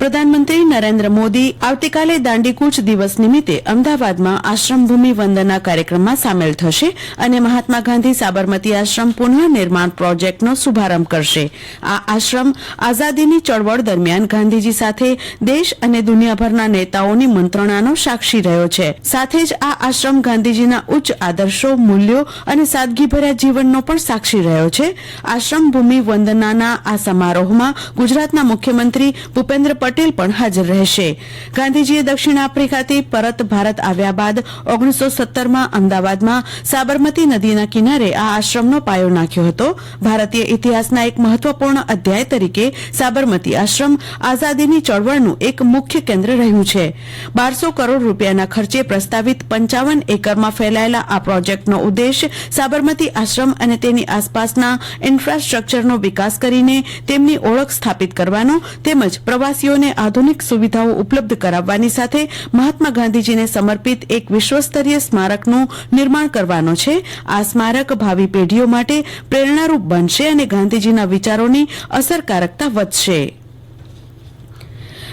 પ્રધાનમંત્રી નરેન્દ્ર મોદી આવતીકાલે દાંડીકૂચ દિવસ નિમિત્તે અમદાવાદમાં આશ્રમભૂમિ વંદના કાર્યક્રમમાં સામેલ થશે અને મહાત્મા ગાંધી સાબરમતી આશ્રમ પુનઃનિર્માણ પ્રોજેક્ટનો શુભારંભ કરશે. આ આશ્રમ આઝાદીની ચળવળ દરમિયાન ગાંધીજી સાથે દેશ અને દુનિયાભરના નેતાઓની મંત્રણાનો સાક્ષી રહ્યો છે. સાથે જ આ આશ્રમ ગાંધીજીના ઉચ્ચ આદર્શો, મૂલ્યો અને સાદગીભર્યા જીવનનો પણ સાક્ષી રહ્યો છે. આશ્રમ ભૂમિ વંદનાના આ સમારોહમાં ગુજરાતના મુખ્યમંત્રી ભૂપેન્દ્ર પટેલ પણ હાજર રહેશે. ગાંધીજીએ દક્ષિણ આફ્રિકાથી પરત ભારત આવ્યા બાદ ઓગણીસો સત્તરમાં અમદાવાદમાં સાબરમતી નદીના કિનારે આ આશ્રમનો પાયો નાખ્યો હતો. ભારતીય ઇતિહાસના એક મહત્વપૂર્ણ અધ્યાય તરીકે સાબરમતી આશ્રમ આઝાદીની ચળવળનું એક મુખ્ય કેન્દ્ર રહ્યું છે. બારસો કરોડ રૂપિયાના ખર્ચે પ્રસ્તાવિત પંચાવન એકરમાં ફેલાયેલા આ પ્રોજેક્ટનો ઉદ્દેશ સાબરમતી આશ્રમ અને તેની આસપાસના ઇન્ફ્રાસ્ટ્રક્ચરનો વિકાસ કરીને તેમની ઓળખ સ્થાપિત કરવાનો તેમજ પ્રવાસીઓને આધુનિક સુવિધાઓ ઉપલબ્ધ કરાવવાની સાથે મહાત્મા ગાંધીજીને સમર્પિત એક વિશ્વસ્તરીય સ્મારકનું નિર્માણ કરવાનો છે. આ સ્મારક ભાવિ પેઢીઓ માટે પ્રેરણારૂપ બનશે અને ગાંધીજીના વિચારોની અસરકારકતા વધશે.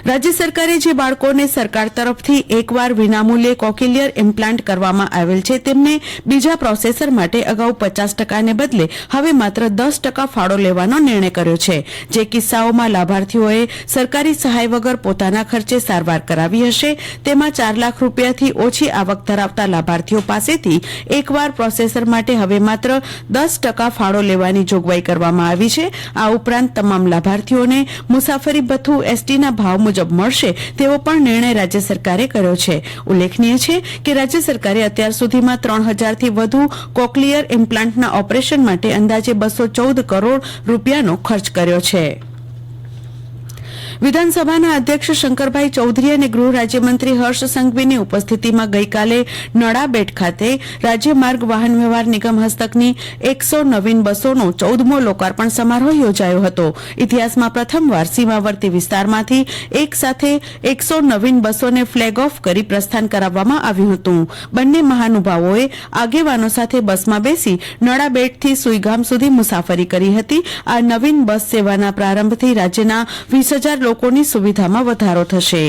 રાજ્ય સરકારે જે બાળકોને સરકાર તરફથી એકવાર વિનામૂલ્યે કોકિલિયર ઇમ્પ્લાન્ટ કરવામાં આવેલ છે, તેમને બીજા પ્રોસેસર માટે અગાઉ પચાસ ટકાને બદલે હવે માત્ર દસ ટકા ફાળો લેવાનો નિર્ણય કર્યો છે. જે કિસ્સાઓમાં લાભાર્થીઓએ સરકારી સહાય વગર પોતાના ખર્ચે સારવાર કરાવી હશે, તેમાં ચાર લાખ રૂપિયાથી ઓછી આવક ધરાવતા લાભાર્થીઓ પાસેથી એકવાર પ્રોસેસર માટે હવે માત્ર દસ ટકા ફાળો લેવાની જોગવાઈ કરવામાં આવી છે. આ ઉપરાંત તમામ લાભાર્થીઓને મુસાફરી ભથ્થું, એસટીના ભાવ મુજબ મળશે તેવો પણ નિર્ણય રાજ્ય સરકારે કર્યો છે. ઉલ્લેખનીય છે કે રાજ્ય સરકારે અત્યાર સુધીમાં ત્રણ હજારથી વધુ કોકલિયર ઇમ્પ્લાન્ટના ઓપરેશન માટે અંદાજે બસો ચૌદ કરોડ રૂપિયાનો ખર્ચ કર્યો છે. વિધાનસભાના અધ્યક્ષ શંકરભાઈ ચૌધરી અને ગૃહ રાજ્યમંત્રી હર્ષ સંઘવીની ઉપસ્થિતિમાં ગઈકાલે નડાબેટ ખાતે રાજ્ય માર્ગ વાહન વ્યવહાર નિગમ હસ્તકની એકસો નવીન બસોનો ચૌદમો લોકાર્પણ સમારોહ યોજાયો હતો. ઇતિહાસમાં પ્રથમવાર સીમાવર્તી વિસ્તારમાંથી એક સાથે એકસો નવીન બસોને ફ્લેગ ઓફ કરી પ્રસ્થાન કરાવવામાં આવ્યું હતું. બંને મહાનુભાવોએ આગેવાનો સાથે બસમાં બેસી નડાબેટથી સુઈગામ સુધી મુસાફરી કરી હતી. આ નવીન બસ સેવાના પ્રારંભથી રાજ્યના વીસ હજાર લોકોની સુવિધામાં વધારો થશે.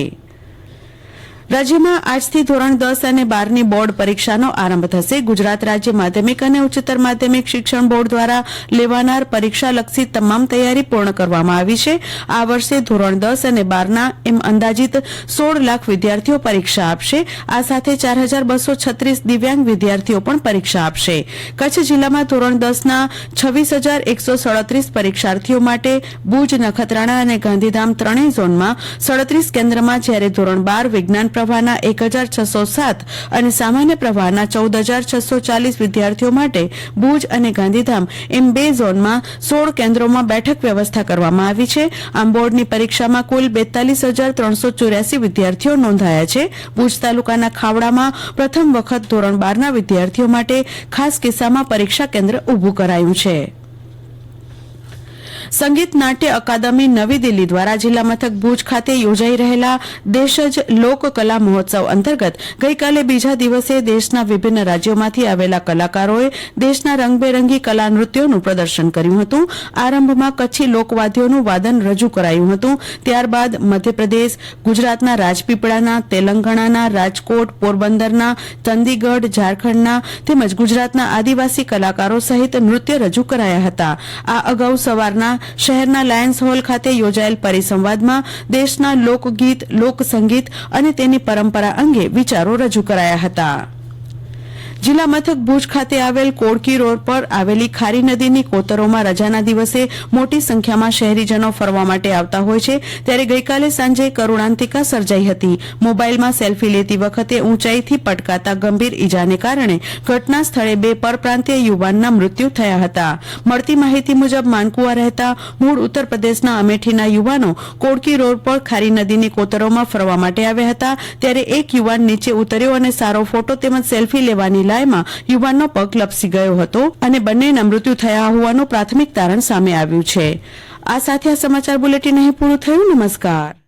રાજ્યમાં આજથી ધોરણ દસ અને બારની બોર્ડ પરીક્ષાનો આરંભ થશે. ગુજરાત રાજ્ય માધ્યમિક અને ઉચ્ચતર માધ્યમિક શિક્ષણ બોર્ડ દ્વારા લેવાનાર પરીક્ષાલક્ષી તમામ તૈયારી પૂર્ણ કરવામાં આવી છે. આ વર્ષે ધોરણ દસ અને બારના એમ અંદાજિત સોળ લાખ વિદ્યાર્થીઓ પરીક્ષા આપશે. આ સાથે ચાર હજાર બસો છત્રીસ દિવ્યાંગ વિદ્યાર્થીઓ પણ પરીક્ષા આપશે. કચ્છ જિલ્લામાં ધોરણ દસના છવ્વીસ હજાર એકસો સડત્રીસ પરીક્ષાર્થીઓ માટે ભુજ, નખત્રાણા અને ગાંધીધામ ત્રણેય ઝોનમાં સડત્રીસ કેન્દ્રમાં જ્યારે ધોરણ બાર વિજ્ઞાન પ્રવાહના એક હજાર છસો સાત અને સામાન્ય પ્રવાહના ચૌદ હજાર છસો ચાલીસ વિદ્યાર્થીઓ માટે ભુજ અને ગાંધીધામ એમ બે ઝોનમાં સોળ કેન્દ્રોમાં બેઠક વ્યવસ્થા કરવામાં આવી છે. આમ બોર્ડની પરીક્ષામાં કુલ બેતાલીસ હજાર ત્રણસો ચોર્યાસી વિદ્યાર્થીઓ નોંધાયા છે. ભુજ તાલુકાના ખાવડામાં પ્રથમ વખત ધોરણ બારના વિદ્યાર્થીઓ માટે ખાસ કિસ્સામાં પરીક્ષા કેન્દ્ર ઊભું કરાયું છે. સંગીત નાટ્ય અકાદમી નવી દિલ્હી દ્વારા જિલ્લા મથક ભુજ ખાતે યોજાઈ રહેલા દેશજ લોકકલા મહોત્સવ અંતર્ગત ગઈકાલે બીજા દિવસે દેશના વિભિન્ન રાજ્યોમાંથી આવેલા કલાકારોએ દેશના રંગબેરંગી કલા નૃત્યોનું પ્રદર્શન કર્યું હતું. આરંભમાં કચ્છી લોકવાદ્યોનું વાદન રજૂ કરાયું હતું. ત્યારબાદ મધ્યપ્રદેશ, ગુજરાતના રાજપીપળાના, તેલંગાણાના, રાજકોટ, પોરબંદરના, ચંદીગઢ, ઝારખંડના તેમજ ગુજરાતના આદિવાસી કલાકારો સહિત નૃત્ય રજૂ કરાયા હતા. આ અગાઉ સવારના શહેરના લાયન્સ હોલ ખાતે યોજાયેલ પરિસંવાદમાં દેશના લોકગીત, લોકસંગીત અને તેની પરંપરા અંગે વિચારો રજૂ કરાયા હતા. જિલ્લા મથક ભુજ ખાતે આવેલ કોડકી રોડ પર આવેલી ખારી નદીની કોતરોમાં રજાના દિવસે મોટી સંખ્યામાં શહેરીજનો ફરવા માટે આવતા હોય છે. ત્યારે ગઈકાલે સાંજે કરુણાંતિકા સર્જાઈ હતી. મોબાઈલમાં સેલ્ફી લેતી વખતે ઊંચાઈથી પટકાતા ગંભીર ઈજાને કારણે ઘટના સ્થળે બે પરપ્રાંતીય યુવાનના મૃત્યુ થયા હતા. મળતી માહિતી મુજબ માનકુવા રહેતા મૂળ ઉત્તર પ્રદેશના અમેઠીના યુવાનો કોડકી રોડ પર ખારી નદીની કોતરોમાં ફરવા માટે આવ્યા હતા. ત્યારે એક યુવાન નીચે ઉતર્યો અને સારો ફોટો તેમજ સેલ્ફી લેવાની લાયમાં યુવાનનો પગ લપસી ગયો હતો અને બંનેના મૃત્યુ થયા હોવાનું પ્રાથમિક તારણ સામે આવ્યું છે. આ સાથે આ સમાચાર બુલેટિન અહીં પૂરું થયું. નમસ્કાર.